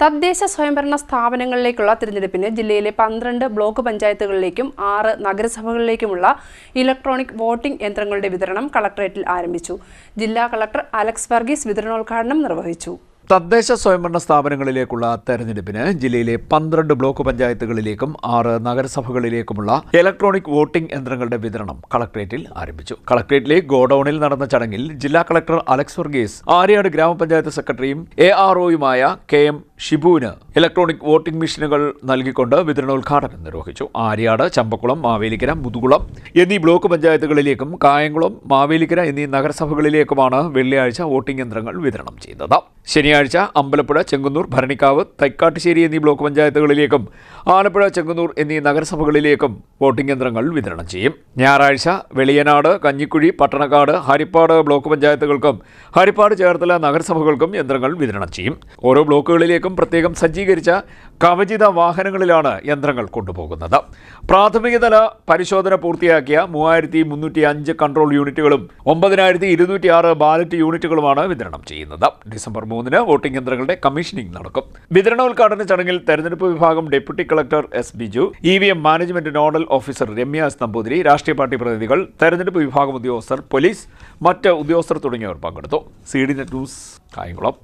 തദ്ദേശ സ്വയംഭരണ സ്ഥാപനങ്ങളിലേക്കുള്ള തിരഞ്ഞെടുപ്പിന് ജില്ലയിലെ പന്ത്രണ്ട് ബ്ലോക്ക് പഞ്ചായത്തുകളിലേക്കും ആറ് നഗരസഭകളിലേക്കുമുള്ള ഇലക്ട്രോണിക് വോട്ടിംഗ് യന്ത്രങ്ങളുടെ വിതരണം കളക്ടറേറ്റിൽ ആരംഭിച്ചു. ജില്ലാ കളക്ടർ അലക്സ് വർഗീസ് വിതരണോദ്ഘാടനം നിർവഹിച്ചു. തദ്ദേശ സ്വയംഭരണ സ്ഥാപനങ്ങളിലേക്കുള്ള തെരഞ്ഞെടുപ്പിന് ജില്ലയിലെ പന്ത്രണ്ട് ബ്ലോക്ക് പഞ്ചായത്തുകളിലേക്കും ആറ് നഗരസഭകളിലേക്കുമുള്ള ഇലക്ട്രോണിക് വോട്ടിംഗ് യന്ത്രങ്ങളുടെ വിതരണം കളക്ടറേറ്റിൽ ആരംഭിച്ചു. കളക്ടറേറ്റിലെ ഗോഡൌണിൽ നടന്ന ചടങ്ങിൽ ജില്ലാ കളക്ടർ അലക്സ് വർഗീസ് ആര്യാട് ഗ്രാമപഞ്ചായത്ത് സെക്രട്ടറിയും എ ആർ ഒയുമായ കെ എം ഷിബുവിന് ഇലക്ട്രോണിക് വോട്ടിംഗ് മെഷീനുകൾ നൽകിക്കൊണ്ട് വിതരണോദ്ഘാടനം നിർവഹിച്ചു. ആര്യാട് ചമ്പക്കുളം മാവേലിക്കര മുതുകുളം എന്നീ ബ്ലോക്ക് പഞ്ചായത്തുകളിലേക്കും കായംകുളം മാവേലിക്കര എന്നീ നഗരസഭകളിലേക്കുമാണ് വെള്ളിയാഴ്ച വോട്ടിംഗ് യന്ത്രങ്ങൾ വിതരണം ചെയ്തത്. ശനിയാഴ്ച അമ്പലപ്പുഴ ചെങ്ങന്നൂർ ഭരണിക്കാവ് തൈക്കാട്ടുശ്ശേരി എന്നീ ബ്ലോക്ക് പഞ്ചായത്തുകളിലേക്കും ആലപ്പുഴ ചെങ്ങന്നൂർ എന്നീ നഗരസഭകളിലേക്കും വോട്ടിംഗ് യന്ത്രങ്ങൾ വിതരണം ചെയ്യും. ഞായറാഴ്ച വെളിയനാട് കഞ്ഞിക്കുഴി പട്ടണക്കാട് ഹരിപ്പാട് ബ്ലോക്ക് പഞ്ചായത്തുകൾക്കും ഹരിപ്പാട് ചേർത്തല നഗരസഭകൾക്കും യന്ത്രങ്ങൾ വിതരണം ചെയ്യും. ഓരോ ബ്ലോക്കുകളിലേക്കും പ്രത്യേകം സജ്ജീകരിച്ച കവചിത വാഹനങ്ങളിലാണ് യന്ത്രങ്ങൾ കൊണ്ടുപോകുന്നത്. പ്രാഥമികതല പരിശോധന പൂർത്തിയാക്കിയ മൂവായിരത്തി മുന്നൂറ്റി അഞ്ച് കൺട്രോൾ യൂണിറ്റുകളും ഒമ്പതിനായിരത്തി ഇരുന്നൂറ്റി ആറ് ബാലറ്റ് യൂണിറ്റുകളുമാണ് വിതരണം ചെയ്യുന്നത്. ഡിസംബർ മൂന്നിന് വോട്ടിംഗ് യന്ത്രങ്ങളുടെ കമ്മീഷനിംഗ് നടക്കും. വിതരണോദ്ഘാടന ചടങ്ങിൽ തെരഞ്ഞെടുപ്പ് വിഭാഗം deputy collector S Biju E V M management nodal officer Ramya S Namboothiri രാഷ്ട്രീയ പാർട്ടി പ്രതിനിധികൾ തെരഞ്ഞെടുപ്പ് വിഭാഗം ഉദ്യോഗസ്ഥർ പോലീസ് മറ്റ് ഉദ്യോഗസ്ഥർ തുടങ്ങിയവർ പങ്കെടുത്തു. C D net news Kayamkulam.